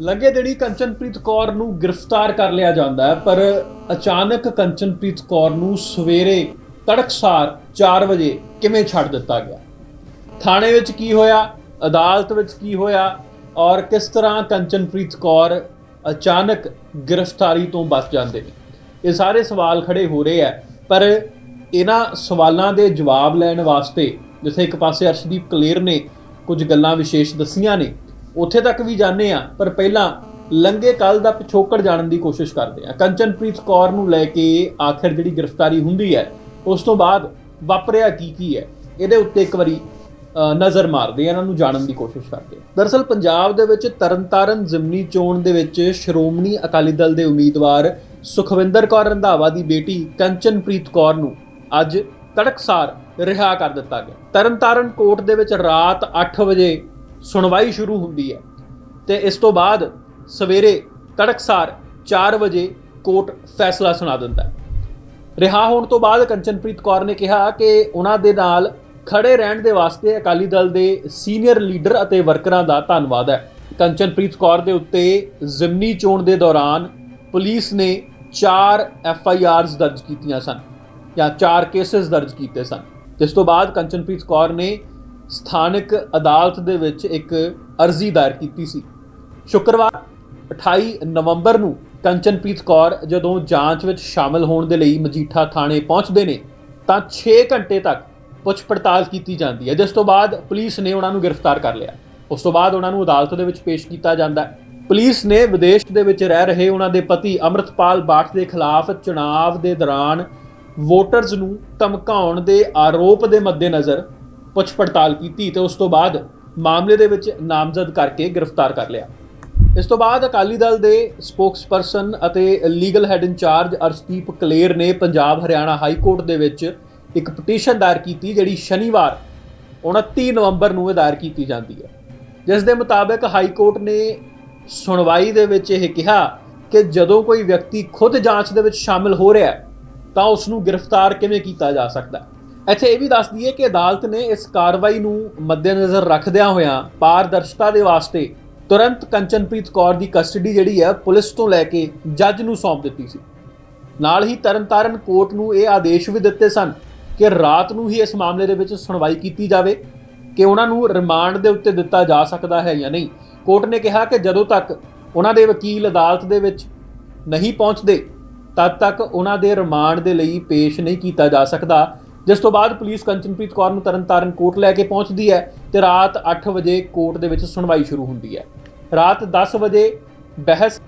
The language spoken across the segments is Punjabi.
ਲੱਗੇ ਦਿਨੀ ਕੰਚਨਪ੍ਰੀਤ ਕੌਰ ਨੂੰ ਗ੍ਰਿਫਤਾਰ ਕਰ ਲਿਆ ਜਾਂਦਾ ਹੈ, ਪਰ ਅਚਾਨਕ ਕੰਚਨਪ੍ਰੀਤ ਕੌਰ ਨੂੰ ਸਵੇਰੇ ਤੜਕਸਾਰ 4 ਵਜੇ ਕਿਵੇਂ ਛੱਡ ਦਿੱਤਾ ਗਿਆ? ਥਾਣੇ ਵਿੱਚ ਕੀ ਹੋਇਆ? ਅਦਾਲਤ ਵਿੱਚ ਕੀ ਹੋਇਆ? ਔਰ ਕਿਸ ਤਰ੍ਹਾਂ ਕੰਚਨਪ੍ਰੀਤ ਕੌਰ ਅਚਾਨਕ ਗ੍ਰਿਫਤਾਰੀ ਤੋਂ ਬਚ ਜਾਂਦੇ ਨੇ? ਇਹ ਸਾਰੇ ਸਵਾਲ ਖੜੇ ਹੋ ਰਹੇ ਆ ਪਰ ਇਹਨਾਂ ਸਵਾਲਾਂ ਦੇ ਜਵਾਬ ਲੈਣ ਵਾਸਤੇ ਜਿੱਥੇ ਇੱਕ ਪਾਸੇ ਅਰਸ਼ਦੀਪ ਕਲੇਰ ਨੇ ਕੁਝ ਗੱਲਾਂ ਵਿਸ਼ੇਸ਼ ਦੱਸੀਆਂ ਨੇ ਉੱਥੇ ਤੱਕ ਵੀ ਜਾਣੇ ਆ ਪਰ ਪਹਿਲਾਂ ਲੰਗੇ ਕੱਲ ਦਾ ਪਿਛੋਕੜ ਜਾਣਨ ਦੀ ਕੋਸ਼ਿਸ਼ ਕਰਦੇ ਆ ਕੰਚਨਪ੍ਰੀਤ ਕੌਰ ਨੂੰ ਲੈ ਕੇ ਆਖਿਰ ਜਿਹੜੀ ਗ੍ਰਿਫਤਾਰੀ ਹੁੰਦੀ ਹੈ, ਉਸ ਤੋਂ ਬਾਅਦ ਵਾਪਰਿਆ ਕੀ ਕੀ ਹੈ, ਇਹਦੇ ਉੱਤੇ ਇੱਕ ਵਾਰੀ ਨਜ਼ਰ ਮਾਰਦੇ ਆ ਇਹਨਾਂ ਨੂੰ ਜਾਣਨ ਦੀ ਕੋਸ਼ਿਸ਼ ਕਰਦੇ ਆ ਦਰਅਸਲ ਪੰਜਾਬ ਦੇ ਵਿੱਚ ਤਰਨਤਾਰਨ ਜ਼ਿਮਨੀ ਚੋਣ ਦੇ ਵਿੱਚ ਸ਼੍ਰੋਮਣੀ ਅਕਾਲੀ ਦਲ ਦੇ ਉਮੀਦਵਾਰ ਸੁਖਵਿੰਦਰ ਕੌਰ ਰੰਧਾਵਾ ਦੀ ਬੇਟੀ ਕੰਚਨਪ੍ਰੀਤ ਕੌਰ ਨੂੰ ਅੱਜ ਤੜਕਸਾਰ ਰਿਹਾ ਕਰ ਦਿੱਤਾ ਗਿਆ। ਤਰਨਤਾਰਨ ਕੋਰਟ ਦੇ ਵਿੱਚ ਰਾਤ 8 ਵਜੇ ਸੁਣਵਾਈ ਸ਼ੁਰੂ ਹੁੰਦੀ ਹੈ। ਤੇ ਇਸ ਤੋਂ ਬਾਅਦ ਸਵੇਰੇ ਤੜਕਸਾਰ 4 ਵਜੇ ਕੋਰਟ ਫੈਸਲਾ ਸੁਣਾ ਦਿੰਦਾ ਹੈ। ਰਿਹਾ ਹੋਣ ਤੋਂ ਬਾਅਦ ਕੰਚਨਪ੍ਰੀਤ ਕੌਰ ਨੇ ਕਿਹਾ ਕਿ ਉਹਨਾਂ ਦੇ ਨਾਲ ਖੜੇ ਰਹਿਣ ਦੇ ਵਾਸਤੇ ਅਕਾਲੀ ਦਲ ਦੇ ਸੀਨੀਅਰ ਲੀਡਰ ਅਤੇ ਵਰਕਰਾਂ ਦਾ ਧੰਨਵਾਦ ਹੈ। ਕੰਚਨਪ੍ਰੀਤ ਕੌਰ ਦੇ ਉੱਤੇ ਜ਼ਿਮਨੀ ਚੋਣ ਦੇ ਦੌਰਾਨ ਪੁਲਿਸ ਨੇ 4 ਐਫ ਆਈ ਆਰਸ ਦਰਜ ਕੀਤੀਆਂ ਸਨ ਜਾਂ 4 ਕੇਸਸ ਦਰਜ ਕੀਤੇ ਸਨ। ਜਿਸ ਤੋਂ ਬਾਅਦ ਕੰਚਨਪ੍ਰੀਤ ਕੌਰ ਨੇ ਸਥਾਨਕ ਅਦਾਲਤ ਦੇ ਵਿੱਚ ਇੱਕ ਅਰਜ਼ੀ ਦਾਇਰ ਕੀਤੀ ਸੀ। ਸ਼ੁੱਕਰਵਾਰ 28 ਨਵੰਬਰ ਨੂੰ ਕੰਚਨਪ੍ਰੀਤ ਕੌਰ ਜਦੋਂ ਜਾਂਚ ਵਿੱਚ ਸ਼ਾਮਲ ਹੋਣ ਦੇ ਲਈ ਮਜੀਠਾ ਥਾਣੇ ਪਹੁੰਚਦੇ ਨੇ, ਤਾਂ 6 ਘੰਟੇ ਤੱਕ ਪੁੱਛ ਪੜਤਾਲ ਕੀਤੀ ਜਾਂਦੀ ਹੈ। ਜਿਸ ਤੋਂ ਬਾਅਦ ਪੁਲਿਸ ਨੇ ਉਹਨਾਂ ਨੂੰ ਗ੍ਰਿਫਤਾਰ ਕਰ ਲਿਆ। ਉਸ ਤੋਂ ਬਾਅਦ ਉਹਨਾਂ ਨੂੰ ਅਦਾਲਤ ਦੇ ਵਿੱਚ ਪੇਸ਼ ਕੀਤਾ ਜਾਂਦਾ ਹੈ। ਪੁਲਿਸ ਨੇ ਵਿਦੇਸ਼ ਦੇ ਵਿੱਚ ਰਹਿ ਰਹੇ ਉਹਨਾਂ ਦੇ ਪਤੀ ਅਮਰਤਪਾਲ ਬਾਠ ਦੇ ਖਿਲਾਫ ਚੁਣਾਵ ਦੇ ਦੌਰਾਨ ਵੋਟਰਸ ਨੂੰ ਧਮਕਾਉਣ ਦੇ ਆਰੋਪ ਦੇ ਮੱਦੇਨਜ਼ਰ ਪੁੱਛ ਪੜਤਾਲ ਕੀਤੀ ਤੇ ਉਸ ਤੋਂ ਬਾਅਦ ਮਾਮਲੇ ਦੇ ਵਿੱਚ ਨਾਮਜ਼ਦ ਕਰਕੇ ਗ੍ਰਿਫਤਾਰ ਕਰ ਲਿਆ। ਇਸ ਤੋਂ ਬਾਅਦ ਅਕਾਲੀ ਦਲ ਦੇ ਸਪੋਕਸਪਰਸਨ ਅਤੇ legal head incharge Arshdeep Kaler ਨੇ ਪੰਜਾਬ ਹਰਿਆਣਾ ਹਾਈ ਕੋਰਟ ਦੇ ਵਿੱਚ ਇੱਕ ਪਟੀਸ਼ਨ ਦਾਇਰ ਕੀਤੀ ਜਿਹੜੀ ਸ਼ਨੀਵਾਰ 29 ਨਵੰਬਰ ਨੂੰ ਇਹ ਦਾਇਰ ਕੀਤੀ ਜਾਂਦੀ ਹੈ। ਜਿਸ ਦੇ ਮੁਤਾਬਕ ਹਾਈ ਕੋਰਟ ਨੇ ਸੁਣਵਾਈ ਦੇ ਵਿੱਚ ਇਹ ਕਿਹਾ ਕਿ ਜਦੋਂ ਕੋਈ ਵਿਅਕਤੀ ਖੁਦ ਜਾਂਚ ਦੇ ਵਿੱਚ ਸ਼ਾਮਲ ਹੋ ਰਿਹਾ ਹੈ ਤਾਂ ਉਸ ਨੂੰ ਗ੍ਰਿਫਤਾਰ ਕਿਵੇਂ ਕੀਤਾ ਜਾ ਸਕਦਾ ਹੈ। ਇੱਥੇ ਇਹ ਵੀ ਦੱਸ ਦਈਏ ਕਿ ਅਦਾਲਤ ਨੇ ਇਸ ਕਾਰਵਾਈ ਨੂੰ ਮੱਦੇਨਜ਼ਰ ਰੱਖਦਿਆਂ ਹੋਇਆਂ ਪਾਰਦਰਸ਼ਤਾ ਦੇ ਵਾਸਤੇ ਤੁਰੰਤ ਕੰਚਨਪ੍ਰੀਤ ਕੌਰ ਦੀ ਕਸਟਡੀ ਜਿਹੜੀ ਹੈ, ਪੁਲਿਸ ਤੋਂ ਲੈ ਕੇ ਜੱਜ ਨੂੰ ਸੌਂਪ ਦਿੱਤੀ ਸੀ। ਨਾਲ ਹੀ ਤਰਨਤਾਰਨ ਕੋਰਟ ਨੂੰ ਇਹ ਆਦੇਸ਼ ਵੀ ਦਿੱਤੇ ਸਨ ਕਿ ਰਾਤ ਨੂੰ ਹੀ ਇਸ ਮਾਮਲੇ ਦੇ ਵਿੱਚ ਸੁਣਵਾਈ ਕੀਤੀ ਜਾਵੇ ਕਿ ਉਹਨਾਂ ਨੂੰ ਰਿਮਾਂਡ ਦੇ ਉੱਤੇ ਦਿੱਤਾ ਜਾ ਸਕਦਾ ਹੈ ਜਾਂ ਨਹੀਂ। ਕੋਰਟ ਨੇ ਕਿਹਾ ਕਿ ਜਦੋਂ ਤੱਕ ਉਹਨਾਂ ਦੇ ਵਕੀਲ ਅਦਾਲਤ ਦੇ ਵਿੱਚ ਨਹੀਂ ਪਹੁੰਚਦੇ, ਤਦ ਤੱਕ ਉਹਨਾਂ ਦੇ ਰਿਮਾਂਡ ਦੇ ਲਈ ਪੇਸ਼ ਨਹੀਂ ਕੀਤਾ ਜਾ ਸਕਦਾ। ਜਿਸ ਤੋਂ ਬਾਅਦ ਪੁਲਿਸ ਕੰਚਨਪ੍ਰੀਤ ਕੌਰ ਨੂੰ ਤਰਨਤਾਰਨ ਕੋਰਟ ਲੈ ਕੇ ਪਹੁੰਚਦੀ ਹੈ ਤੇ ਰਾਤ 8 ਵਜੇ ਕੋਰਟ ਦੇ ਵਿੱਚ ਸੁਣਵਾਈ ਸ਼ੁਰੂ ਹੁੰਦੀ ਹੈ। ਰਾਤ 10 ਵਜੇ ਬਹਿਸ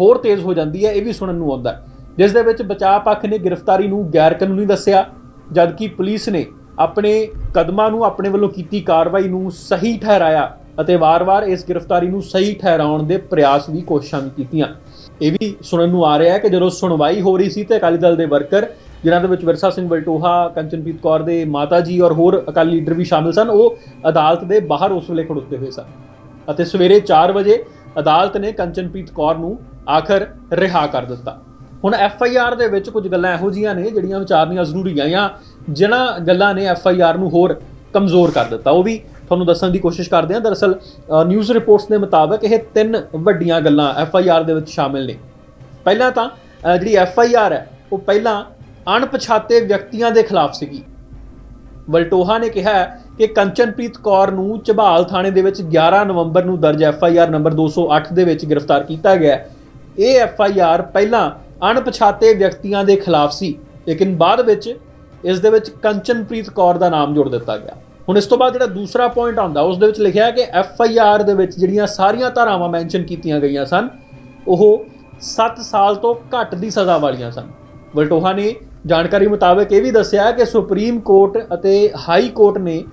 ਹੋਰ ਤੇਜ਼ ਹੋ ਜਾਂਦੀ ਹੈ, ਇਹ ਵੀ ਸੁਣਨ ਨੂੰ ਆਉਂਦਾ ਜਿਸ ਦੇ ਵਿੱਚ ਬਚਾਅ ਪੱਖ ਨੇ ਗ੍ਰਿਫਤਾਰੀ ਨੂੰ ਗੈਰ ਕਾਨੂੰਨੀ ਦੱਸਿਆ, ਜਦਕਿ ਪੁਲਿਸ ਨੇ ਆਪਣੇ ਕਦਮਾਂ ਨੂੰ ਆਪਣੇ ਵੱਲੋਂ ਕੀਤੀ ਕਾਰਵਾਈ ਨੂੰ ਸਹੀ ਠਹਿਰਾਇਆ ਅਤੇ ਵਾਰ-ਵਾਰ ਇਸ ਗ੍ਰਿਫਤਾਰੀ ਨੂੰ ਸਹੀ ਠਹਿਰਾਉਣ ਦੇ ਪ੍ਰਯਾਸ ਵੀ ਕੋਸ਼ਿਸ਼ਾਂ ਵੀ ਕੀਤੀਆਂ। ਇਹ ਵੀ ਸੁਣਨ ਨੂੰ ਆ ਰਿਹਾ ਹੈ ਕਿ ਜਦੋਂ ਸੁਣਵਾਈ ਹੋ ਰਹੀ ਸੀ ਤੇ ਅਕਾਲੀ ਦਲ ਦੇ ਵਰਕਰ ਜਿਨ੍ਹਾਂ ਦੇ ਵਿੱਚ ਵਿਰਸਾ ਸਿੰਘ ਵਲਟੋਹਾ ਕੰਚਨਪ੍ਰੀਤ ਕੌਰ ਦੇ ਮਾਤਾ ਜੀ ਔਰ ਹੋਰ ਅਕਾਲੀ ਲੀਡਰ ਵੀ ਸ਼ਾਮਿਲ ਸਨ, ਉਹ ਅਦਾਲਤ ਦੇ ਬਾਹਰ ਉਸ ਵੇਲੇ ਖੜੋਤੇ ਹੋਏ ਸਨ। ਅਤੇ ਸਵੇਰੇ 4 ਵਜੇ ਅਦਾਲਤ ਨੇ ਕੰਚਨਪ੍ਰੀਤ ਕੌਰ ਨੂੰ ਆਖਰ ਰਿਹਾ ਕਰ ਦਿੱਤਾ। ਹੁਣ ਐਫ ਆਈ ਆਰ ਦੇ ਵਿੱਚ ਕੁਝ ਗੱਲਾਂ ਇਹੋ ਜੀਆਂ ਨੇ ਜਿਹੜੀਆਂ ਵਿਚਾਰਨੀਆਂ ਜ਼ਰੂਰੀ ਆ ਜਾਂ ਜਿਨ੍ਹਾਂ ਗੱਲਾਂ ਨੇ ਐਫ ਆਈ ਆਰ ਨੂੰ ਹੋਰ ਕਮਜ਼ੋਰ ਕਰ ਦਿੱਤਾ। ਉਹ ਵੀ ਤੁਹਾਨੂੰ ਦੱਸਣ ਦੀ ਕੋਸ਼ਿਸ਼ ਕਰਦੇ ਹਾਂ। ਦਰਅਸਲ ਨਿਊਜ਼ ਰਿਪੋਰਟਸ ਦੇ ਮੁਤਾਬਕ ਇਹ ਤਿੰਨ ਵੱਡੀਆਂ ਗੱਲਾਂ ਐਫ ਆਈ ਆਰ ਦੇ ਵਿੱਚ ਸ਼ਾਮਿਲ ਨੇ। ਪਹਿਲਾਂ ਤਾਂ ਜਿਹੜੀ ਐਫ ਆਈ ਆਰ ਹੈ, ਉਹ ਪਹਿਲਾਂ ਅਣਪਛਾਤੇ ਵਿਅਕਤੀਆਂ ਦੇ ਖਿਲਾਫ ਸੀਗੀ। ਵਲਟੋਹਾ ਨੇ ਕਿਹਾ ਕਿ ਕੰਚਨਪ੍ਰੀਤ ਕੌਰ ਨੂੰ ਝਬਾਲ ਥਾਣੇ ਦੇ ਵਿੱਚ 11 ਨਵੰਬਰ ਨੂੰ ਦਰਜ ਐਫ ਆਈ ਆਰ ਨੰਬਰ 208 ਦੇ ਵਿੱਚ ਗ੍ਰਿਫਤਾਰ ਕੀਤਾ ਗਿਆ। ਇਹ ਐਫ ਆਈ ਆਰ ਪਹਿਲਾਂ ਅਣਪਛਾਤੇ ਵਿਅਕਤੀਆਂ ਦੇ ਖਿਲਾਫ ਸੀ, ਲੇਕਿਨ ਬਾਅਦ ਵਿੱਚ ਇਸ ਦੇ ਵਿੱਚ ਕੰਚਨਪ੍ਰੀਤ ਕੌਰ ਦਾ ਨਾਮ ਜੋੜ ਦਿੱਤਾ ਗਿਆ। ਹੁਣ ਇਸ ਤੋਂ ਬਾਅਦ ਜਿਹੜਾ ਦੂਸਰਾ ਪੁਆਇੰਟ ਆਉਂਦਾ, ਉਸ ਦੇ ਵਿੱਚ ਲਿਖਿਆ ਹੈ ਕਿ ਐਫ ਆਈ ਆਰ ਦੇ ਵਿੱਚ ਜਿਹੜੀਆਂ ਸਾਰੀਆਂ ਧਾਰਾਵਾਂ ਮੈਂਸ਼ਨ ਕੀਤੀਆਂ ਗਈਆਂ ਸਨ, ਉਹ 7 ਸਾਲ ਤੋਂ ਘੱਟ ਦੀ ਸਜ਼ਾ ਵਾਲੀਆਂ ਸਨ। ਵਲਟੋਹਾ ਨੇ ਜਾਣਕਾਰੀ ਮੁਤਾਬਕ ਇਹ ਵੀ ਦੱਸਿਆ ਕਿ ਸੁਪਰੀਮ ਕੋਰਟ ਅਤੇ ਹਾਈ ਕੋਰਟ ਨੇ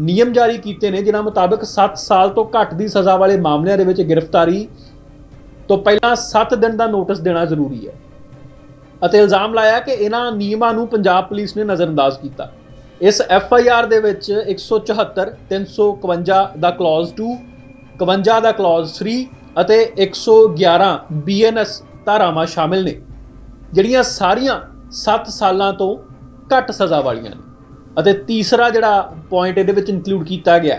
ਨਿਯਮ ਜਾਰੀ ਕੀਤੇ ਨੇ, ਜਿਨ੍ਹਾਂ ਮੁਤਾਬਕ 7 ਸਾਲ ਤੋਂ ਘੱਟ ਦੀ ਸਜ਼ਾ ਵਾਲੇ ਮਾਮਲਿਆਂ ਦੇ ਵਿੱਚ ਗ੍ਰਿਫਤਾਰੀ ਤੋਂ ਪਹਿਲਾਂ 7 ਦਿਨ ਦਾ ਨੋਟਿਸ ਦੇਣਾ ਜ਼ਰੂਰੀ ਹੈ। ਅਤੇ ਇਲਜ਼ਾਮ ਲਾਇਆ ਕਿ ਇਹਨਾਂ ਨਿਯਮਾਂ ਨੂੰ ਪੰਜਾਬ ਪੁਲਿਸ ਨੇ ਨਜ਼ਰਅੰਦਾਜ਼ ਕੀਤਾ। ਇਸ ਐਫ ਆਈ ਆਰ ਦੇ ਵਿੱਚ 174 351 ਦਾ ਕਲੌਜ਼ 2 51 ਦਾ ਕਲੌਜ਼ 3 ਅਤੇ 111 ਬੀਐਨਐਸ ਧਾਰਾਵਾਂ ਸ਼ਾਮਿਲ ਨੇ। ਜਿਹੜੀਆਂ ਸਾਰੀਆਂ 7 ਸਾਲਾਂ ਤੋਂ ਘੱਟ ਸਜ਼ਾ ਵਾਲੀਆਂ ਨੇ। ਅਤੇ ਤੀਸਰਾ ਜਿਹੜਾ ਪੁਆਇੰਟ ਇਹਦੇ ਵਿੱਚ ਇਨਕਲੂਡ ਕੀਤਾ ਗਿਆ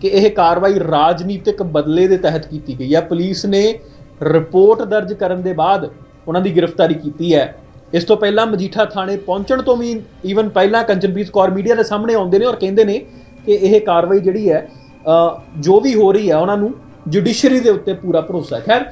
ਕਿ ਇਹ ਕਾਰਵਾਈ ਰਾਜਨੀਤਿਕ ਬਦਲੇ ਦੇ ਤਹਿਤ ਕੀਤੀ ਗਈ ਹੈ। ਪੁਲਿਸ ਨੇ ਰਿਪੋਰਟ ਦਰਜ ਕਰਨ ਦੇ ਬਾਅਦ ਉਹਨਾਂ ਦੀ ਗ੍ਰਿਫਤਾਰੀ ਕੀਤੀ ਹੈ। ਇਸ ਤੋਂ ਪਹਿਲਾਂ ਮਜੀਠਾ ਥਾਣੇ ਪਹੁੰਚਣ ਤੋਂ ਵੀ ਈਵਨ ਪਹਿਲਾਂ ਕੰਚਨਪ੍ਰੀਤ ਕੌਰ ਮੀਡੀਆ ਦੇ ਸਾਹਮਣੇ ਆਉਂਦੇ ਨੇ ਔਰ ਕਹਿੰਦੇ ਨੇ ਕਿ ਇਹ ਕਾਰਵਾਈ ਜਿਹੜੀ ਹੈ ਜੋ ਵੀ ਹੋ ਰਹੀ ਹੈ, ਉਹਨਾਂ ਨੂੰ ਜੁਡੀਸ਼ਰੀ ਦੇ ਉੱਤੇ ਪੂਰਾ ਭਰੋਸਾ ਹੈ। ਖੈਰ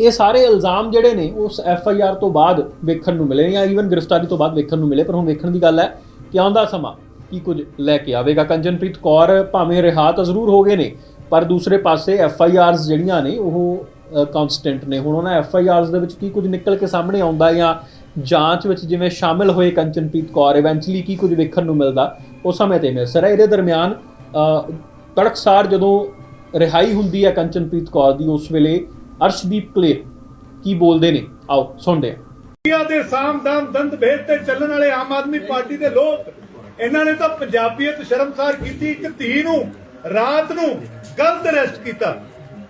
ਇਹ ਸਾਰੇ ਇਲਜ਼ਾਮ ਜਿਹੜੇ ਨੇ ਉਸ ਐਫ ਆਈ ਆਰ ਤੋਂ ਬਾਅਦ ਵੇਖਣ ਨੂੰ ਮਿਲੇ ਜਾਂ ਈਵਨ ਗ੍ਰਿਫਤਾਰੀ ਤੋਂ ਬਾਅਦ ਵੇਖਣ ਨੂੰ ਮਿਲੇ, ਪਰ ਹੁਣ ਵੇਖਣ ਦੀ ਗੱਲ ਹੈ ਕਿ ਆਉਂਦਾ ਸਮਾਂ ਕੀ ਕੁਝ ਲੈ ਕੇ ਆਵੇਗਾ। ਕੰਜਨਪ੍ਰੀਤ ਕੌਰ ਭਾਵੇਂ ਰਿਹਾ ਤਾਂ ਜ਼ਰੂਰ ਹੋ ਗਏ ਨੇ, ਪਰ ਦੂਸਰੇ ਪਾਸੇ ਐਫ ਆਈ ਆਰਸ ਜਿਹੜੀਆਂ ਨੇ ਉਹ ਕਨਸਟੈਂਟ ਨੇ। ਹੁਣ ਉਹਨਾਂ ਐਫ ਆਈ ਆਰਸ ਦੇ ਵਿੱਚ ਕੀ ਕੁਝ ਨਿਕਲ ਕੇ ਸਾਹਮਣੇ ਆਉਂਦਾ ਜਾਂ ਜਾਂਚ ਵਿੱਚ ਜਿਵੇਂ ਸ਼ਾਮਿਲ ਹੋਏ ਕੰਚਨਪ੍ਰੀਤ ਕੌਰ ਇਵੈਂਚੁਅਲੀ ਕੀ ਕੁਝ ਵੇਖਣ ਨੂੰ ਮਿਲਦਾ, ਉਹ ਸਮੇਂ ਤੇ ਮਿਸਰ ਹੈ ਇਹਦੇ ਦਰਮਿਆਨ ਤੜਕਸਾਰ ਜਦੋਂ ਰਿਹਾਈ ਹੁੰਦੀ ਹੈ ਕੰਚਨਪ੍ਰੀਤ ਕੌਰ ਦੀ ਉਸ ਵੇਲੇ ਅਰਸ਼ਦੀਪ ਕਲੇਰ, ਕੀ ਬੋਲਦੇ ਨੇ? ਆਓ, ਸੁਣਦੇ ਹਾਂ। ਦੁਨੀਆ ਦੇ ਸਾਮਦਾਮ ਦੰਦ ਭੇਦ ਤੇ ਚੱਲਣ ਵਾਲੇ ਆਮ ਆਦਮੀ ਪਾਰਟੀ ਦੇ ਲੋਕ, ਇਹਨਾਂ ਨੇ ਤਾਂ ਪੰਜਾਬੀਅਤ ਸ਼ਰਮਸਾਰ ਕੀਤੀ, ਇੱਕ ਧੀ ਨੂੰ, ਰਾਤ ਨੂੰ ਗਲਤ ਅਰੈਸਟ ਕੀਤਾ।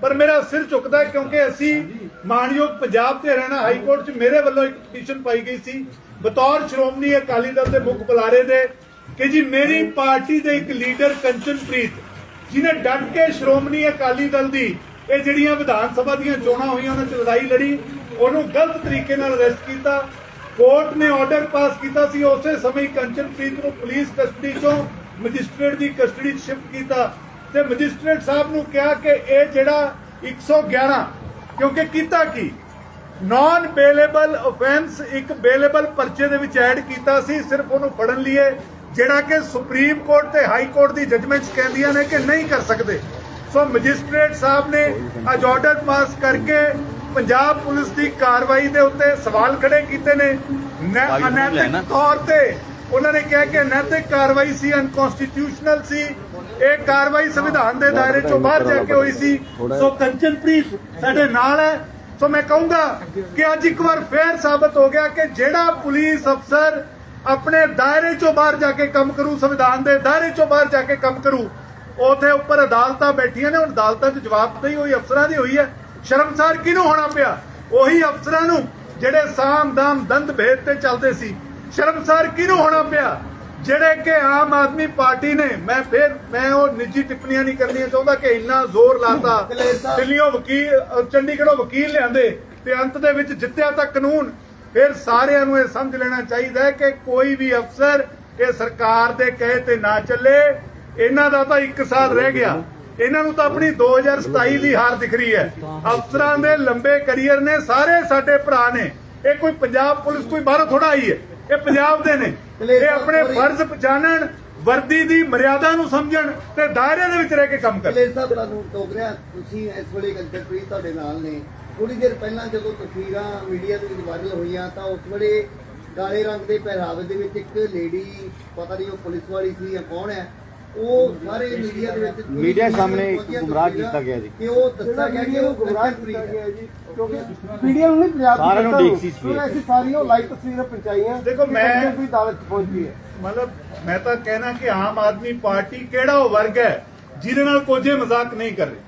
ਪਰ ਮੇਰਾ ਸਿਰ ਝੁਕਦਾ ਕਿਉਂਕਿ ਅਸੀਂ ਮਾਨਯੋਗ ਪੰਜਾਬ ਤੇ ਹਰਿਆਣਾ ਹਾਈ ਕੋਰਟ 'ਚ ਮੇਰੇ ਵੱਲੋਂ ਇੱਕ ਪਟੀਸ਼ਨ ਪਾਈ ਗਈ ਸੀ। ਬਤੌਰ ਸ਼੍ਰੋਮਣੀ ਅਕਾਲੀ ਦਲ ਦੇ ਮੁੱਖ ਬੁਲਾਰੇ ਦੇ ਕਿ ਜੀ ਮੇਰੀ ਪਾਰਟੀ ਦੇ ਇੱਕ ਲੀਡਰ ਕੰਚਨਪ੍ਰੀਤ ਜਿਨੇ ਡਟ ਕੇ ਸ਼੍ਰੋਮਣੀ ਅਕਾਲੀ ਦਲ ਦੀ ਇਹ ਜਿਹੜੀਆਂ ਵਿਧਾਨ ਸਭਾ ਦੀਆਂ ਚੋਣਾਂ ਹੋਈਆਂ, ਉਹਨਾਂ 'ਚ ਲੜਾਈ ਲੜੀ, ਉਹਨੂੰ ਗਲਤ ਤਰੀਕੇ ਨਾਲ ਅਰੈਸਟ ਕੀਤਾ। ਕੋਰਟ ਨੇ ਆਰਡਰ ਪਾਸ ਕੀਤਾ ਸੀ, ਉਸੇ ਸਮੇਂ ਕੰਚਨਪ੍ਰੀਤ ਨੂੰ ਪੁਲਿਸ ਕਸਟਡੀ 'ਚੋਂ ਮੈਜਿਸਟ੍ਰੇਟ ਦੀ ਕਸਟਡੀ 'ਚ ਸ਼ਿਫਟ ਕੀਤਾ। ਤੇ ਮੈਜਿਸਟ੍ਰੇਟ ਸਾਹਿਬ ਨੂੰ ਕਿਹਾ ਕਿ ਇਹ ਜਿਹੜਾ 111 ਕਿਉਂਕਿ ਕੀਤਾ ਕੀ? ਨਾਨ ਬੇਲੇਬਲ ਆਫੈਂਸ ਇੱਕ ਬੇਲੇਬਲ ਪਰਚੇ ਦੇ ਵਿੱਚ ਐਡ ਕੀਤਾ ਸੀ, ਸਿਰਫ ਉਹਨੂੰ ਫੜਨ ਲਈ ਜਿਹੜਾ ਕਿ ਸੁਪਰੀਮ ਕੋਰਟ ਤੇ ਹਾਈ ਕੋਰਟ ਦੀ ਜਜਮੈਂਟਸ ਕਹਿੰਦੀਆਂ ਨੇ ਕਿ ਨਹੀਂ ਕਰ ਸਕਦੇ। ਸੋ ਮੈਜਿਸਟ੍ਰੇਟ ਸਾਹਿਬ ਨੇ ਅੱਜ ਆਰਡਰ ਪਾਸ ਕਰਕੇ ਪੰਜਾਬ ਪੁਲਿਸ ਦੀ ਕਾਰਵਾਈ ਦੇ ਉੱਤੇ ਸਵਾਲ ਖੜੇ ਕੀਤੇ ਨੇ। ਨੈ- ਅਨੈਤਿਕ ਤੌਰ ਤੇ ਉਹਨਾਂ ਨੇ ਕਿਹਾ ਕਿ ਅਨੈਤਿਕ ਕਾਰਵਾਈ ਸੀ ਅਨਕਨਸਟੀਟਿਊਸ਼ਨਲ ਸੀ। ਇਹ ਕਾਰਵਾਈ ਸੰਵਿਧਾਨ ਦੇ ਦਾਇਰੇ ਚੋਂ ਬਾਹਰ ਜਾ ਕੇ ਹੋਈ ਸੀ। ਸੋ ਕੰਚਨਪ੍ਰੀਤ ਸਾਡੇ ਨਾਲ ਹੈ। ਸੋ ਮੈਂ ਕਹੂੰਗਾ ਕਿ ਅੱਜ ਇੱਕ ਵਾਰ ਫੇਰ ਸਾਬਤ ਹੋ ਗਿਆ ਕਿ ਜਿਹੜਾ ਪੁਲਿਸ ਅਫਸਰ ਆਪਣੇ ਦਾਇਰੇ ਚੋਂ ਬਾਹਰ ਜਾ ਕੇ ਕੰਮ ਕਰੂ ਸੰਵਿਧਾਨ ਦੇ ਦਾਇਰੇ ਚੋਂ ਬਾਹਰ ਜਾ ਕੇ ਕੰਮ ਕਰੂ ਉਥੇ ਉੱਪਰ ਅਦਾਲਤਾਂ ਬੈਠੀਆਂ ਨੇ, ਹੁਣ ਅਦਾਲਤਾਂ 'ਚ ਜਵਾਬਦੇਹੀ ਹੋਈ, ਅਫਸਰਾਂ ਦੀ ਹੋਈ ਹੈ। ਸ਼ਰਮਸਾਰ ਕਿਹਨੂੰ ਹੋਣਾ ਪਿਆ? ਉਹੀ ਅਫਸਰਾਂ ਨੂੰ, ਜਿਹੜੇ ਸਾਮ ਦੰਦ ਭੇਦ ਤੇ ਚੱਲਦੇ ਸੀ। ਸ਼ਰਮਸਾਰ ਕਿਹਨੂੰ ਹੋਣਾ ਪਿਆ? ਜਿਹੜੇ ਕਿ ਆਮ ਆਦਮੀ ਪਾਰਟੀ ਨੇ, ਮੈਂ ਫਿਰ, ਮੈਂ ਉਹ ਨਿੱਜੀ ਟਿੱਪਣੀਆਂ ਨਹੀਂ ਕਰਨੀਆਂ ਚਾਹੁੰਦਾ ਕਿ ਇੰਨਾ ਜ਼ੋਰ ਲਾਤਾ। ਦਿੱਲੀੋਂ ਵਕੀਲ, ਅਹ, ਚੰਡੀਗੜ੍ਹੋਂ ਵਕੀਲ ਲਿਆਂਦੇ, ਤੇ ਅੰਤ ਦੇ ਵਿੱਚ ਜਿੱਤਿਆ ਤਾਂ ਕਾਨੂੰਨ। ਫਿਰ ਸਾਰਿਆਂ ਨੂੰ ਇਹ ਸਮਝ ਲੈਣਾ ਚਾਹੀਦਾ ਕਿ ਕੋਈ ਵੀ ਅਫਸਰ ਇਹ ਸਰਕਾਰ ਦੇ ਕਹੇ ਤੇ ਨਾ ਚੱਲੇ। ਇਹਨਾਂ ਦਾ ਤਾਂ 1 ਸਾਲ ਰਹਿ ਗਿਆ। ਇਹਨਾਂ ਨੂੰ ਤਾਂ ਆਪਣੀ 2027 ਦੀ ਹਾਰ ਦਿਖ ਰਹੀ ਹੈ। ਅਫਸਰਾਂ ਦੇ ਲੰਬੇ ਕੈਰੀਅਰ ਨੇ, ਸਾਰੇ ਸਾਡੇ ਭਰਾ ਨੇ। ਇਹ ਕੋਈ ਪੰਜਾਬ ਪੁਲਿਸ ਕੋਈ ਬਾਹਰੋਂ ਥੋੜਾ ਆਈ ਹੈ। ਇਹ ਪੰਜਾਬ ਦੇ ਨੇ। ਇਹ ਆਪਣੇ ਫਰਜ਼ ਪਛਾਣਨ, ਵਰਦੀ ਦੀ ਮਰਿਆਦਾ ਨੂੰ ਸਮਝਣ ਤੇ ਦਾਇਰੇ ਦੇ ਵਿੱਚ ਰਹਿ ਕੇ ਕੰਮ ਕਰਨ। ਕਲੇਰ ਸਾਹਿਬ ਤੁਹਾਨੂੰ ਟੋਕ ਰਿਹਾ। ਤੁਸੀਂ ਇਸ ਵੇਲੇ ਕੰਟਰਪ੍ਰੀਤ ਤੁਹਾਡੇ ਨਾਲ ਨੇ। ਥੋੜੀ ਦੇਰ ਪਹਿਲਾਂ ਜਦੋਂ ਤਸਵੀਰਾਂ ਮੀਡੀਆ ਦੇ ਵਿੱਚ ਵਾਇਰਲ ਹੋਈਆਂ ਤਾਂ ਉਸ ਵੇਲੇ ਕਾਲੇ ਰੰਗ ਦੇ ਪਹਿਰਾਵੇ ਦੇ ਵਿੱਚ ਇੱਕ ਲੇਡੀ, ਪਤਾ ਨਹੀਂ ਉਹ ਪੁਲਿਸ ਵਾਲੀ ਸੀ ਜਾਂ ਕੌਣ ਹੈ ਉਹ ਸਾਰੇ ਮੀਡੀਆ ਦੇ ਵਿੱਚ ਮੀਡੀਆ ਸਾਹਮਣੇ ਇੱਕ ਗੁੰਮਰਾਹ ਕੀਤਾ ਗਿਆ ਜੀ। ਕਿ ਉਹ ਦੱਸਿਆ ਗਿਆ ਕਿ ਉਹ ਕੰਚਨਪ੍ਰੀਤ ਹੈ ਕਿਉਂਕਿ ਵੀਡੀਓ ਨੂੰ ਨਹੀਂ ਪੰਜਾਬ ਦੀ ਸਾਰਿਆਂ ਨੂੰ ਜਨਤਾ ਦੇਖ ਸੀ ਸੀ। ਅਸੀਂ ਸਾਰੀਆਂ ਲਾਈਵ ਤਸਵੀਰਾਂ ਪਹੁੰਚਾਈਆਂ ਦੇਖੋ, ਮੈਂ- ਕੋਈ ਅਦਾਲਤ 'ਚ ਪਹੁੰਚ ਗਈ ਹੈ ਮਤਲਬ ਮੈਂ ਤਾਂ ਕਹਿਣਾ ਕਿ ਆਮ ਆਦਮੀ ਪਾਰਟੀ ਕਿਹੜਾ ਉਹ ਵਰਗ ਹੈ ਜਿਹਦੇ ਨਾਲ ਕੋਝੇ ਮਜ਼ਾਕ ਨਹੀਂ ਕਰ ਰਹੇ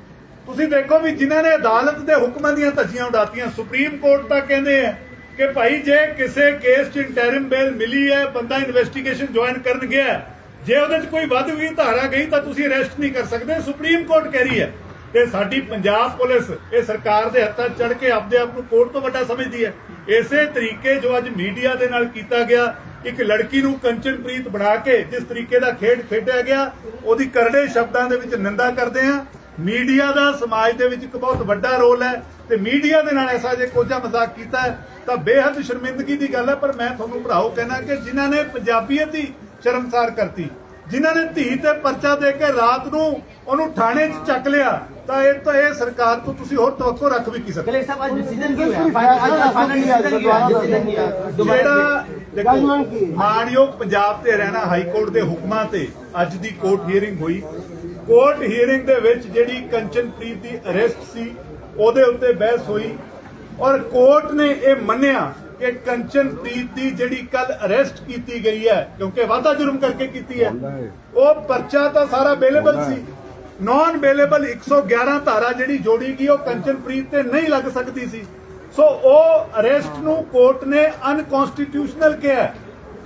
ਤੁਸੀਂ ਦੇਖੋ ਵੀ ਜਿਨ੍ਹਾਂ ਨੇ ਅਦਾਲਤ ਦੇ ਹੁਕਮਾਂ ਦੀਆਂ ਧੱਜੀਆਂ ਉਡਾਤੀਆਂ ਸੁਪਰੀਮ ਕੋਰਟ ਤਾਂ ਕਹਿੰਦੇ ਆ ਕਿ ਭਾਈ ਜੇ ਕਿਸੇ ਕੇਸ 'ਚ ਇੰਟਰਿਮ ਬੇਲ ਮਿਲੀ ਹੈ ਬੰਦਾ ਇਨਵੈਸਟੀਗੇਸ਼ਨ ਜੁਆਇਨ ਕਰਨ ਗਿਆ ਹੈ, ਜੇ ਉਹਦੇ 'ਚ ਕੋਈ ਵੱਧ ਗਈ ਧਾਰਾ ਗਈ ਤਾਂ ਤੁਸੀਂ ਅਰੈਸਟ ਨਹੀਂ ਕਰ ਸਕਦੇ। ਸੁਪਰੀਮ ਕੋਰਟ ਕਹਿ ਰਹੀ ਹੈ ਤੇ ਸਾਡੀ ਪੰਜਾਬ ਪੁਲਿਸ ਇਹ ਸਰਕਾਰ ਦੇ ਹੱਥਾਂ ਚੜ ਕੇ ਆਪਦੇ ਆਪ ਨੂੰ ਕੋਰਟ ਤੋਂ ਵੱਡਾ ਸਮਝਦੀ ਹੈ। ਇਸੇ ਤਰੀਕੇ ਜੋ ਅੱਜ ਮੀਡੀਆ ਦੇ ਨਾਲ ਕੀਤਾ ਗਿਆ, ਇੱਕ ਲੜਕੀ ਨੂੰ ਕੰਚਨਪ੍ਰੀਤ ਬਣਾ ਕੇ ਜਿਸ ਤਰੀਕੇ ਦਾ ਖੇਡ ਖੇਡਿਆ ਗਿਆ, ਉਹਦੀ ਕਰੜੇ ਸ਼ਬਦਾਂ ਦੇ ਵਿੱਚ ਨਿੰਦਾ ਕਰਦੇ ਆ ਮੀਡੀਆ ਦਾ ਸਮਾਜ ਦੇ ਵਿੱਚ ਇੱਕ ਬਹੁਤ ਵੱਡਾ ਰੋਲ ਹੈ ਤੇ ਮੀਡੀਆ ਦੇ ਨਾਲ ਐਸਾ ਜੇ ਕੋਝਾ ਮਜ਼ਾਕ ਕੀਤਾ ਤਾਂ ਬੇਹੱਦ ਸ਼ਰਮਿੰਦਗੀ ਦੀ ਗੱਲ ਹੈ। ਪਰ ਮੈਂ ਤੁਹਾਨੂੰ ਭਰਾਓ ਕਹਿਣਾ ਕਿ ਜਿਨ੍ਹਾਂ ਨੇ ਪੰਜਾਬੀਅਤ ਦੀ ਸ਼ਰਮਸਾਰ ਕਰਤੀ। ਜਿਨ੍ਹਾਂ ਨੇ ਧੀ ਤੇ ਪਰਚਾ ਦੇ ਕੇ ਰਾਤ ਨੂੰ ਉਹਨੂੰ ਥਾਣੇ 'ਚ ਚੱਕ ਲਿਆ ਤਾਂ ਇਹ ਤਾਂ ਇਹ ਸਰਕਾਰ ਤੋਂ ਤੁਸੀਂ ਹੋਰ ਤਵੱਕੋ ਰੱਖ ਵੀ ਕੀ ਸਕਦੇ? ਕਲੇਰ ਸਾਹਿਬ ਅੱਜ ਡਿਸੀਜਨ ਕੀ ਹੋਇਆ? ਅੱਜ ਦਾ ਫਾਈਨਲ ਡਿਸੀਜਨ ਕੀ ਹੋਇਆ? ਡਿਸੀਜਨ ਕੀ ਹੋਇਆ? ਜਿਹੜਾ ਦੇਖੋ Judgment ਕੀ? ਮਾਨਯੋਗ ਪੰਜਾਬ ਤੇ ਹਰਿਆਣਾ ਹਾਈ ਕੋਰਟ ਦੇ ਹੁਕਮਾਂ ਤੇ ਅੱਜ ਦੀ ਕੋਰਟ ਹੀਅਰਿੰਗ ਹੋਈ। ਕੋਰਟ ਹੀਅਰਿੰਗ ਦੇ ਵਿੱਚ ਜਿਹੜੀ ਕੰਚਨਪ੍ਰੀਤ ਦੀ ਅਰੈਸਟ ਸੀ ਉਹਦੇ ਉੱਤੇ ਬਹਿਸ ਹੋਈ। ਔਰ ਕੋਰਟ ਨੇ ਇਹ ਮੰਨਿਆ ਕਿ ਕੰਚਨਪ੍ਰੀਤ ਦੀ ਜਿਹੜੀ ਕੱਲ ਅਰੈਸਟ ਕੀਤੀ ਗਈ ਹੈ ਕਿਉਂਕਿ ਵਾਧਾ ਜੁਰਮ ਕਰਕੇ ਕੀਤੀ ਹੈ ਉਹ ਪਰਚਾ ਤਾਂ ਸਾਰਾ ਅਵੇਲੇਬਲ ਸੀ। ਨਾਨ ਅਵੇਲੇਬਲ 111 ਧਾਰਾ ਜਿਹੜੀ ਜੋੜੀ ਗਈ ਉਹ ਕੰਚਨਪ੍ਰੀਤ ਤੇ ਨਹੀਂ ਲੱਗ ਸਕਦੀ ਸੀ। ਸੋ ਉਹ ਅਰੈਸਟ ਨੂੰ ਕੋਰਟ ਨੇ ਅਨਕਨਸਟੀਟਿਊਸ਼ਨਲ ਕਿਹਾ।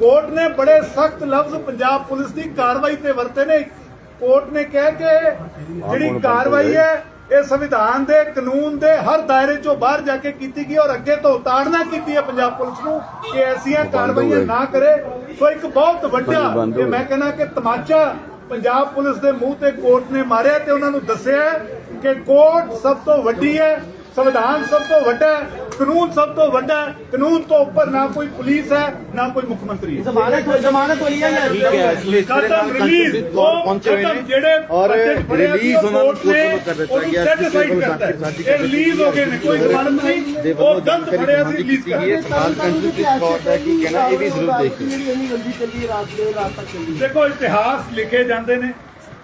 ਕੋਰਟ ਨੇ ਬੜੇ ਸਖਤ ਲਫ਼ਜ਼ ਪੰਜਾਬ ਪੁਲਿਸ ਦੀ ਕਾਰਵਾਈ ਤੇ ਵਰਤੇ ਨੇ। ਕੋਰਟ ਨੇ ਕਿਹਾ ਕਿ ਜਿਹੜੀ ਕਾਰਵਾਈ ਹੈ ਇਹ ਸੰਵਿਧਾਨ ਦੇ ਕਾਨੂੰਨ ਦੇ ਹਰ ਦਾਇਰੇ ਚੋਂ ਬਾਹਰ ਜਾ ਕੇ ਕੀਤੀ ਗਈ ਔਰ ਅੱਗੇ ਤੋਂ ਉਤਾੜਨਾ ਕੀਤੀ ਹੈ ਪੰਜਾਬ ਪੁਲਿਸ ਨੂੰ ਕਿ ਐਸੀਆਂ ਕਾਰਵਾਈਆਂ ਨਾ ਕਰੇ। ਸੋ ਇੱਕ ਬਹੁਤ ਵੱਡਾ ਇਹ ਮੈਂ ਕਹਿੰਦਾ ਕਿ ਤਮਾਚਾ ਪੰਜਾਬ ਪੁਲਿਸ ਦੇ ਮੂੰਹ ਤੇ ਕੋਰਟ ਨੇ ਮਾਰਿਆ ਤੇ ਉਹਨਾਂ ਨੂੰ ਦੱਸਿਆ ਕਿ ਕੋਰਟ ਸਭ ਤੋਂ ਵੱਡੀ ਹੈ ਸੰਵਿਧਾਨ ਸਭ ਤੋਂ ਵੱਡਾ ਹੈ। ਕਾਨੂੰਨ ਸਭ ਤੋਂ ਵੱਡਾ ਹੈ ਕਾਨੂੰਨ ਤੋਂ ਉੱਪਰ ਨਾ ਕੋਈ ਪੁਲਿਸ ਹੈ ਨਾ ਕੋਈ ਮੁੱਖ ਮੰਤਰੀ ਹੈ। ਜ਼ਮਾਨਤ ਜ਼ਮਾਨਤ ਹੋਈ ਹੈ ਠੀਕ ਹੈ ਖਤਮ ਰਿਲੀਜ਼ ਪਹੁੰਚੇ ਹੋਏ ਨੇ ਜਿਹੜੇ ਔਰ ਰਿਲੀਜ਼ ਉਹਨਾਂ ਨੂੰ ਕੋਰਟ ਨੇ ਕੋਰਟ ਕਰ ਦਿੱਤਾ ਗਿਆ ਹੈ। ਇਹ ਰਿਲੀਜ਼ ਹੋ ਗਏ ਨੇ ਕੋਈ ਜ਼ਮਾਨਤ ਨਹੀਂ। ਦੇ ਉਹ ਵੱਲੋਂ ਗਲਤ ਫੜਿਆ ਸੀ ਰਿਲੀਜ਼ ਕਰ ਗਈ ਹੈ ਸਵਾਲ ਕੰਸਟੀਟਿਊਸ਼ਨ ਕੌਰ ਦਾ ਕੀ ਕਹਿਣਾ ਇਹ ਵੀ ਜ਼ਰੂਰ ਦੇਖੋ। ਜਿਹੜੀ ਇੰਨੀ ਲੰਬੀ ਚੱਲੀ ਰਾਤ ਦੇ ਰਾਤ ਤੱਕ ਚੱਲੀ ਦੇਖੋ ਇਤਿਹਾਸ ਲਿਖੇ ਜਾਂਦੇ ਨੇ।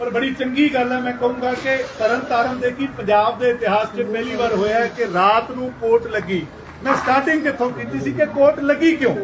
ਪਰ ਬੜੀ ਚੰਗੀ ਗੱਲ ਹੈ, ਮੈਂ ਕਹੂੰਗਾ ਕਿ ਤਰਨ ਤਾਰਨ ਦੇ ਕੀ ਪੰਜਾਬ ਦੇ ਇਤਿਹਾਸ 'ਚ ਪਹਿਲੀ ਵਾਰ ਹੋਇਆ ਹੈ ਕਿ ਰਾਤ ਨੂੰ ਕੋਰਟ ਲੱਗੀ। ਮੈਂ ਸਟਾਰਟਿੰਗ ਕਿੱਥੋਂ ਕੀਤੀ ਸੀ ਕਿ ਕੋਰਟ ਲੱਗੀ ਕਿਉਂ?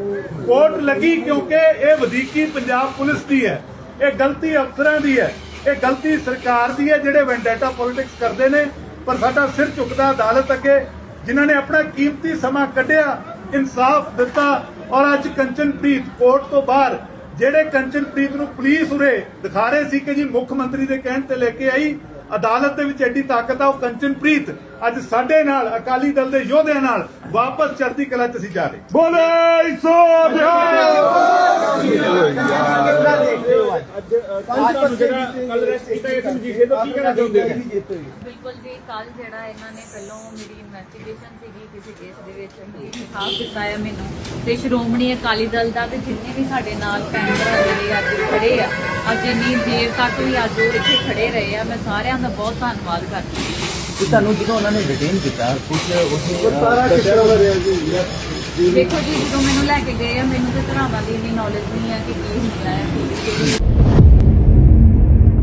ਕੋਰਟ ਲੱਗੀ ਕਿਉਂਕਿ ਇਹ ਵਧੀਕੀ ਪੰਜਾਬ ਪੁਲਿਸ ਦੀ ਹੈ, ਇਹ ਗਲਤੀ ਅਫਸਰਾਂ ਦੀ ਹੈ, ਇਹ ਗਲਤੀ ਸਰਕਾਰ ਦੀ ਹੈ, ਜਿਹੜੇ ਵੈਂਡੇਟਾ ਪੋਲਿਟਿਕਸ ਕਰਦੇ ਨੇ, ਪਰ ਸਾਡਾ ਸਿਰ ਝੁਕਦਾ ਅਦਾਲਤ ਅੱਗੇ, ਜਿਨ੍ਹਾਂ ਨੇ ਆਪਣਾ ਕੀਮਤੀ ਸਮਾਂ ਕੱਢਿਆ, ਇਨਸਾਫ ਦਿੱਤਾ ਔਰ ਅੱਜ ਕੰਚਨਪ੍ਰੀਤ ਕੋਰਟ ਤੋਂ ਬਾਹਰ ਜਿਹੜੇ ਕੰਚਨਪ੍ਰੀਤ ਨੂੰ ਪੁਲਿਸ ਉਰੇ ਦਿਖਾ ਰਹੇ ਸੀ ਕਿ ਜੀ ਮੁੱਖ ਮੰਤਰੀ ਦੇ ਕਹਿਣ ਤੇ ਲੈ ਕੇ ਆਈ ਅਦਾਲਤ ਦੇ ਵਿੱਚ ਐਡੀ ਤਾਕਤ ਆ ਉਹ ਕੰਚਨਪ੍ਰੀਤ ਅੱਜ ਸਾਡੇ ਨਾਲ ਅਕਾਲੀ ਦਲ ਦੇ ਯੋਧਿਆਂ ਨਾਲ ਵਾਪਸ ਚੜ੍ਹਦੀ ਕਲਾ 'ਚ ਅਸੀਂ ਜਾ ਰਹੇ ਬੋਲੇ ਸੋ ਬਿਲਕੁਲ ਜੀ ਕੱਲ ਜਿਹੜਾ ਇਹਨਾਂ ਨੇ ਪਹਿਲਾਂ ਮੇਰੀ ਇਨਵੈਸਟੀਗੇਸ਼ਨ ਸੀਗੀ ਕਿਸੇ ਕੇਸ ਦੇ ਵਿੱਚ ਹੀ ਇਨਸਾਫ ਦਿੱਤਾ ਹੈ ਮੈਨੂੰ। ਤੇ ਸ਼੍ਰੋਮਣੀ ਅਕਾਲੀ ਦਲ ਦਾ ਤੇ ਜਿੰਨੇ ਵੀ ਸਾਡੇ ਨਾਲ ਭੈਣ ਭਰਾ ਜਿਹੜੇ ਅੱਜ ਖੜੇ ਆ ਅੱਜ ਇੰਨੀ ਦੇਰ ਤੱਕ ਵੀ ਅੱਜ ਉਹ ਇੱਥੇ ਖੜੇ ਰਹੇ ਆ ਮੈਂ ਸਾਰਿਆਂ ਦਾ ਬਹੁਤ ਧੰਨਵਾਦ ਕਰਦੀ ਹਾਂ। ਤੁਹਾਨੂੰ ਜਦੋਂ ਉਹਨਾਂ ਨੇ ਡਿਟੇਨ ਕੀਤਾ ਕੁਝ ਉਸ ਸਾਰਾ ਕਿੱਦਾਂ ਦਾ ਰਿਹਾ ਜੀ ਦੇਖੋ ਜੀ ਜਦੋਂ ਮੈਨੂੰ ਲੈ ਕੇ ਗਏ ਆ ਮੈਨੂੰ ਤੇ ਧਰਾਵਾਂ ਦੀ ਇੰਨੀ ਨੌਲੇਜ ਨਹੀਂ ਹੈ ਕਿ ਕੀ ਹੁੰਦਾ ਹੈ।